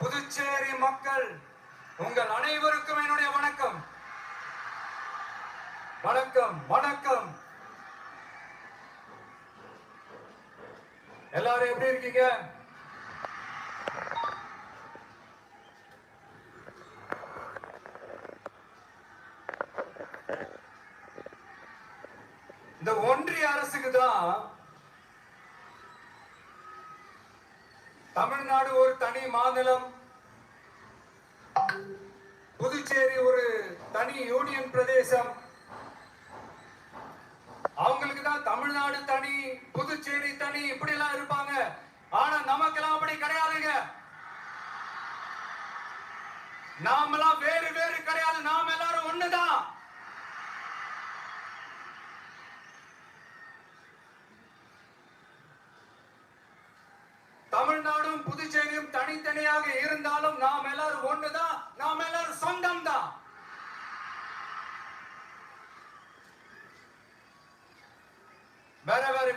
புதுச்சேரி மக்கள் உங்கள் அனைவருக்கும் என்னுடைய வணக்கம். வணக்கம் வணக்கம். எல்லாரும் எப்படி இருக்கீங்க? இந்த ஒன்றிய அரசுக்கு தான் தமிழ்நாடு ஒரு தனி மாநிலம். புதுச்சேரி ஒரு தனி யூனியன் பிரதேசம். அவங்களுக்கு தான் தமிழ்நாடு தனி புதுச்சேரி தனி இப்படி எல்லாம் இருப்பாங்க. ஆனா நமக்கெல்லாம் அப்படி கிடையாதுங்க. நாமெல்லாம் வேறு வேறு கிடையாது. நாம எல்லாரும் ஒண்ணுதான். தமிழ்நாடும் புதுச்சேரியும் தனித்தனியாக இருந்தாலும் நாம் எல்லாரும் ஒண்ணுதான் நாம் எல்லாரும் சொந்தம் தான் வேற வேற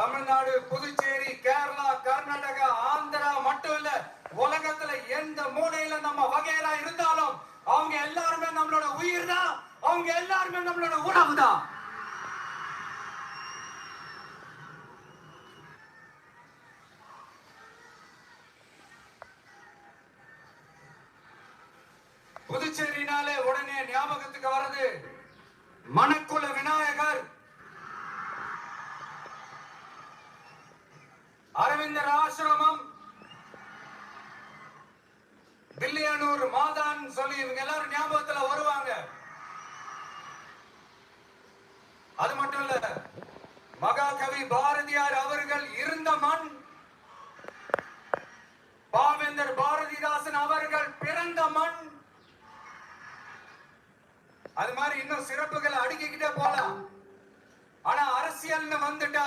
தமிழ்நாடு புதுச்சேரி கேரளா கர்நாடகா ஆந்திரா மட்டும் இல்ல உலகத்துல எந்த மூலையில நம்ம வகையில இருந்தாலும் அவங்க எல்லாருமே நம்மளோட உயிர் தான் அவங்க எல்லாருமே நம்மளோட உணவு தான் புதுச்சேரினாலே உடனே ஞாபகத்துக்கு வர்றது மன அரவிந்தர் ஆசிரமம். வில்லியனூர் மாதான் சொல்லி இவங்க எல்லாரும் ஞாபகத்துல வருவாங்க. அது மட்டும் இல்ல மகாகவி பாரதியார் அவர்கள் இருந்த மண் பாவேந்தர் பாரதிதாசன் அவர்கள் பிறந்த மண். அது மாதிரி இன்னும் சிறப்புகளை அடுக்கிக்கிட்டே போலாம். ஆனா அரசியல்னு வந்துட்டா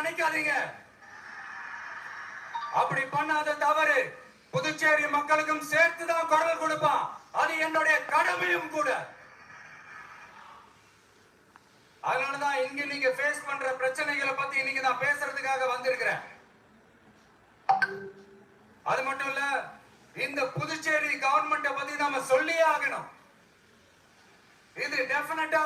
நினைக்காதீங்க. அப்படி பண்ணாத தவறு. புதுச்சேரி மக்களுக்கும் சேர்த்து தான் குரல் கொடுப்பான். அது என்னுடைய கடமையும் கூட. அதனாலதான் இங்க நீங்க ஃபேஸ் பண்ற பிரச்சனைகளை பத்தி இன்னைக்கு நான் பேசுறதுக்காக வந்திருக்கிறேன். அது மட்டும் இல்ல இந்த புதுச்சேரி கவர்மெண்ட் பத்தி நாம சொல்லியே ஆகணும். இது டெபினட்டா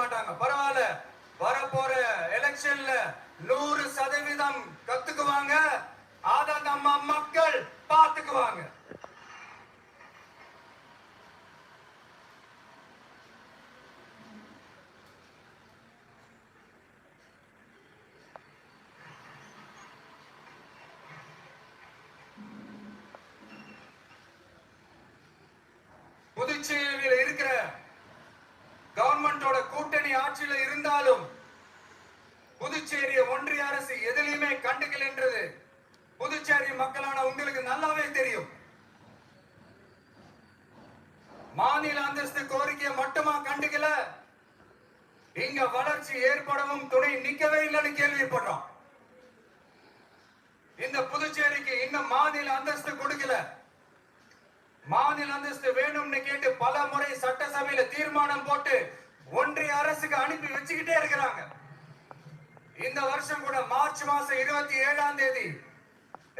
மாட்டாங்க. பரவாயில்ல. வரப்போற எலெக்ஷன்ல நூறு சதவீதம் கத்துக்குவாங்க. அத நம்ம மக்கள் பார்த்துக்குவாங்க. புதுச்சேரியில் இருக்கிற கூட்டணி ஆட்சியில இருந்தாலும் புதுச்சேரிய ஒன்றிய அரசு எதிலையுமே கண்டுகள் என்றது புதுச்சேரி மக்களான உங்களுக்கு நல்லாவே தெரியும். மாநில அந்தஸ்து கோரிக்கையை மட்டுமா கண்டுக்கல? இங்க வளர்ச்சி ஏற்படவும் துணை நிக்கவே இல்லைன்னு கேள்விப்படுறோம். இந்த புதுச்சேரிக்கு இன்னும் மாநில அந்தஸ்து கொடுக்கல. மாநில அந்தஸ்து வேணும்னு கேட்டு பல முறை சட்டசபையில தீர்மானம் போட்டு ஒன்றிய அரசுக்கு அனுப்பி வச்சுக்கிட்டே இருக்கிறாங்க. இந்த வருஷம் கூட மார்ச் மாசம் இருபத்தி ஏழாம் தேதி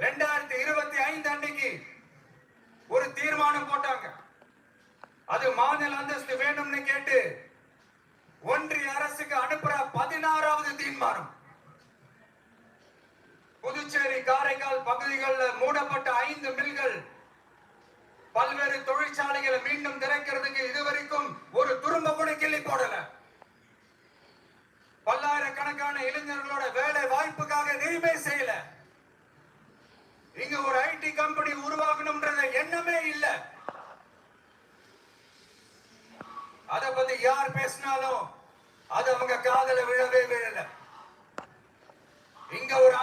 ரெண்டாயிரத்தி இருபத்தி ஐந்து அன்னைக்கு ஒரு தீர்மானம் போட்டாங்க. அது மாநில அந்தஸ்து வேணும்னு கேட்டு ஒன்றிய அரசுக்கு அனுப்புற பதினாறாவது தீர்மானம். புதுச்சேரி காரைக்கால் பகுதிகளில் மூடப்பட்ட ஐந்து மில்கள் பல்வேறு தொழிற்சாலைகளை மீண்டும் திறக்கிற இதுவரைக்கும் ஒரு துரும்ப கூட கிள்ளி போடல பல்லாயிரக்கணக்கான இளைஞர்களோட வேலை வாய்ப்புக்காக எதுவுமே செய்யல இங்க ஒரு ஐடி கம்பெனி உருவாகணும்ன்றத எண்ணமே இல்ல அத பத்தி யார் பேசினாலும் அது அவங்க காதல விழவே விழல இங்க ஒரு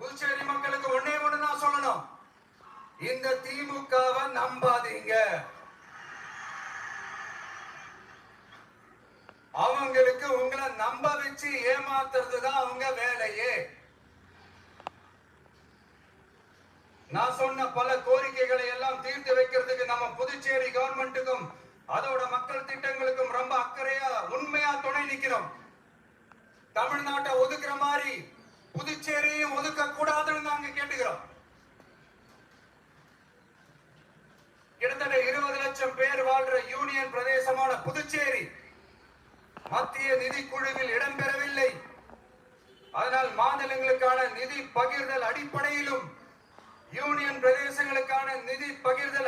புதுச்சேரி மக்களுக்கு ஒன்னே ஒண்ணு நான் சொல்லணும். இந்த திமுகவை நம்பாதீங்க. அவங்களுக்கு உங்களை நம்ப வச்சு ஏமாத்துறது தான் அவங்க வேலையே. நான் சொன்ன பல கோரிக்கைகளை எல்லாம் தீர்த்து வைக்கிறதுக்கு நம்ம புதுச்சேரி கவர்மெண்ட்டுக்கும் அதோட மக்கள் திட்டங்களுக்கும் ரொம்ப அக்கறையா உண்மையா துணை நிக்கிறோம். தமிழ்நாட்டை ஒதுக்குற மாதிரி புதுச்சேரியும் ஒதுக்க கூடாதுன்னு நாங்க கேட்டுக்கிறோம். கிட்டத்தட்ட இருபது லட்சம் பேர் வாழ்ற யூனியன் பிரதேசமான புதுச்சேரி மத்திய நிதி குழுவில் இடம்பெறவில்லை. அதனால் மாநிலங்களுக்கான நிதி பகிர்தல் அடிப்படையிலும் யூனியன் பிரதேசங்களுக்கான நிதி பகிர்தல்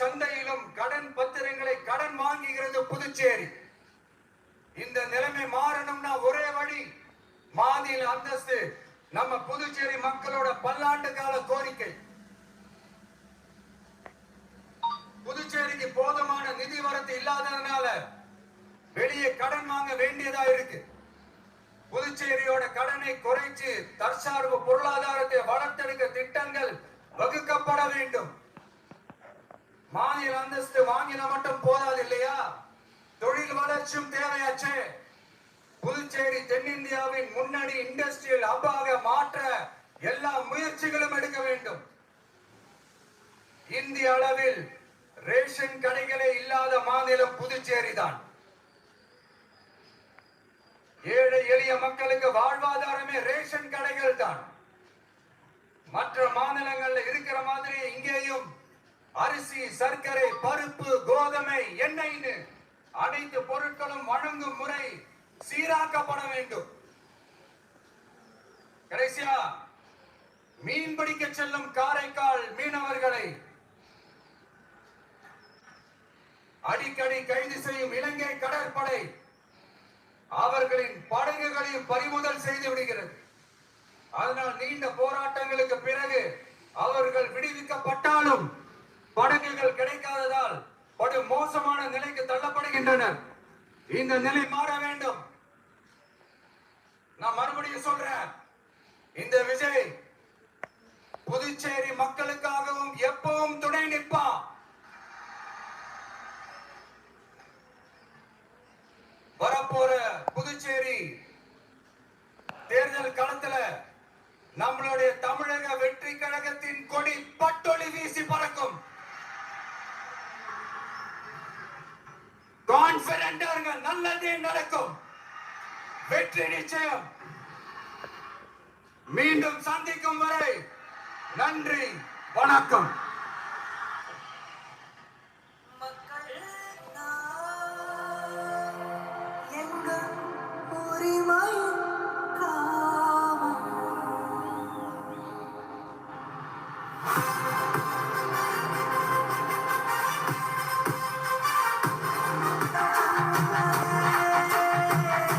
சந்தையிலும் கடன் பத்திரங்களை கடன் வாங்குகிறது புதுச்சேரி. இந்த நிலைமை மாறணும்னா ஒரே வழி மாநில அந்தஸ்து. நம்ம புதுச்சேரி மக்களோட பல்லாண்டு கால கோரிக்கை. புதுச்சேரிக்கு போதுமான நிதி வரத்து இல்லாததுனால வெளியே கடன் வாங்க வேண்டியதா இருக்கு. புதுச்சேரியோட கடனை குறைச்சு தற்சார்பு பொருளாதாரத்தை வளர்த்தெடுக்க திட்டங்கள் வகுக்கப்பட வேண்டும். மாநில அந்தஸ்து வாங்கின மட்டும் போதாது இல்லையா? தொழில் வளர்ச்சியும் தேவையாச்சே. புதுச்சேரி தென்னிந்தியாவின் முன்னணி இண்டஸ்ட்ரியல் ஹப்பாக மாற்ற எல்லா முயற்சிகளும் எடுக்க வேண்டும். இந்திய அளவில் ரேஷன் கடைகளே இல்லாத மாநிலம் புதுச்சேரி தான் ஏழை எளிய மக்களுக்கு வாழ்வாதாரமே ரேஷன் கடைகள் தான் மற்ற மாநிலங்கள்ல இருக்கிற மாதிரி இங்கேயும் அரிசி சர்க்கரை பருப்பு கோதுமை எண்ணெய்னு அனைத்து பொருட்களும் வழங்கும் முறை சீராக்கப்பட வேண்டும். கடைசியா மீன் பிடிக்க செல்லும் காரைக்கால் மீனவர்களை அடிக்கடி கைது செய்யும் இலங்கை கடற்படை அவர்களின் படகுகளையும் பறிமுதல் செய்து விடுகிறது. அதனால் நீண்ட போராட்டங்களுக்கு பிறகு அவர்கள் விடுவிக்கப்பட்டாலும் படகுகள் கிடைக்காததால் படு மோசமான நிலைக்கு தள்ளப்படுகின்றனர் இந்த நிலை மாற வேண்டும். நான் மறுபடியும் சொல்றேன். இந்த விஜய் புதுச்சேரி மக்களுக்காகவும் எப்பவும் துணை நிற்பா வரப்போற புதுச்சேரி தேர்தல் களத்துல நம்மளுடைய தமிழக வெற்றி கழகத்தின் கொடி பட்டொளி வீசி பறக்கும். கான்பிடண்டா இருங்க நல்லதே நடக்கும். வெற்றி நிச்சயம். மீண்டும் சந்திக்கும் வரை நன்றி வணக்கம்.